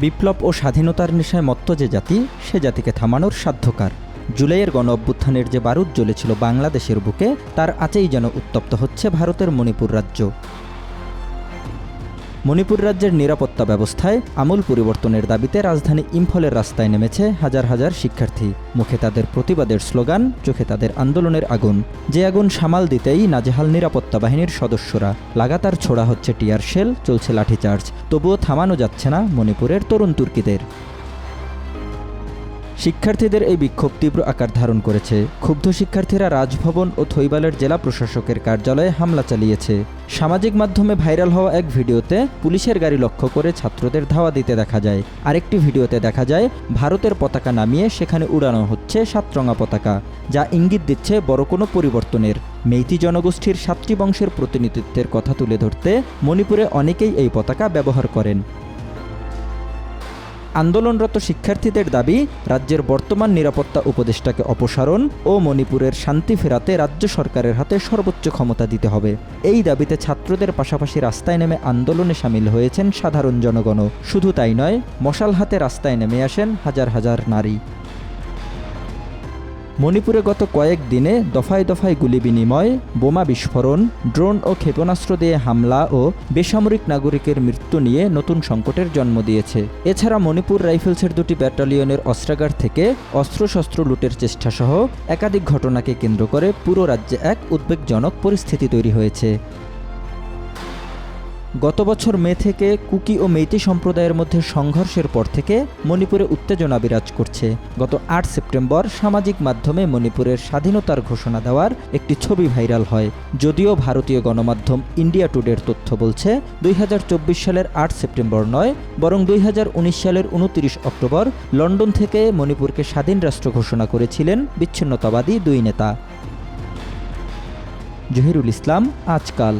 বিপ্লব ও স্বাধীনতার নেশায় মত্ত যে জাতি, সে জাতিকে থামানোর সাধ্যকার। জুলাইয়ের গণ অভ্যুত্থানের যে বারুদ জ্বলেছিল বাংলাদেশের বুকে, তার আচেই যেন উত্তপ্ত হচ্ছে ভারতের মণিপুর রাজ্য। মণিপুর রাজ্যের নিরাপত্তা ব্যবস্থায় আমূল পরিবর্তনের দাবিতে রাজধানী ইম্ফলের রাস্তায় নেমেছে হাজার হাজার শিক্ষার্থী। মুখে তাদের প্রতিবাদের স্লোগান, চোখে তাদের আন্দোলনের আগুন। যে আগুন সামাল দিতেই নাজেহাল নিরাপত্তা বাহিনীর সদস্যরা। লাগাতার ছোড়া হচ্ছে টিয়ার শেল, চলছে লাঠিচার্জ তবুও থামানো যাচ্ছে না মণিপুরের তরুণ তুর্কিদের। শিক্ষার্থীদের এই বিক্ষোভ তীব্র আকার ধারণ করেছে। ক্ষুব্ধ শিক্ষার্থীরা রাজভবন ও থৈবালের জেলা প্রশাসকের কার্যালয়ে হামলা চালিয়েছে। সামাজিক মাধ্যমে ভাইরাল হওয়া এক ভিডিওতে পুলিশের গাড়ি লক্ষ্য করে ছাত্রদের ধাওয়া দিতে দেখা যায়। আরেকটি ভিডিওতে দেখা যায়, ভারতের পতাকা নামিয়ে সেখানে উড়ানো হচ্ছে সাতরঙা পতাকা, যা ইঙ্গিত দিচ্ছে বড় কোনো পরিবর্তনের। মেইতি জনগোষ্ঠীর সাতটি বংশের প্রতিনিধিত্বের কথা তুলে ধরতে মণিপুরে অনেকেই এই পতাকা ব্যবহার করেন। আন্দোলনরত শিক্ষার্থীদের দাবি, রাজ্যের বর্তমান নিরাপত্তা উপদেষ্টাকে অপসারণ ও মণিপুরের শান্তি ফেরাতে রাজ্য সরকারের হাতে সর্বোচ্চ ক্ষমতা দিতে হবে। এই দাবিতে ছাত্রদের পাশাপাশি রাস্তায় নেমে আন্দোলনে সামিল হয়েছেন সাধারণ জনগণও। শুধু তাই নয়, মশাল হাতে রাস্তায় নেমে আসেন হাজার হাজার নারী। মণিপুরে গত কয়েক দিনে দফায় দফায় গুলি বিনিময়, বোমা বিস্ফোরণ, ড্রোন ও ক্ষেপণাস্ত্র দিয়ে হামলা ও বেসামরিক নাগরিকের মৃত্যু নিয়ে নতুন সংকটের জন্ম দিয়েছে। এছাড়া মণিপুর রাইফেলসের দুটি ব্যাটালিয়নের অস্ত্রাগার থেকে অস্ত্রশস্ত্র লুটের চেষ্টা সহ একাধিক ঘটনাকে কেন্দ্র করে পুরো রাজ্যে এক উদ্বেগজনক পরিস্থিতি তৈরি হয়েছে। গত বছর মে থেকে কুকি ও মেইতি সম্প্রদায়ের মধ্যে সংঘর্ষের পর থেকে মণিপুরে উত্তেজনা বিরাজ করছে। গত আট সেপ্টেম্বর সামাজিক মাধ্যমে মণিপুরের স্বাধীনতার ঘোষণা দেওয়ার একটি ছবি ভাইরাল হয়। যদিও ভারতীয় গণমাধ্যম ইন্ডিয়া টুডের তথ্য বলছে, দুই হাজার চব্বিশ সালের আট সেপ্টেম্বর নয়, বরং দুই হাজার উনিশ সালের উনত্রিশ অক্টোবর লন্ডন থেকে মণিপুরকে স্বাধীন রাষ্ট্র ঘোষণা করেছিলেন বিচ্ছিন্নতাবাদী দুই নেতা। জহিরুল ইসলাম, আজকাল।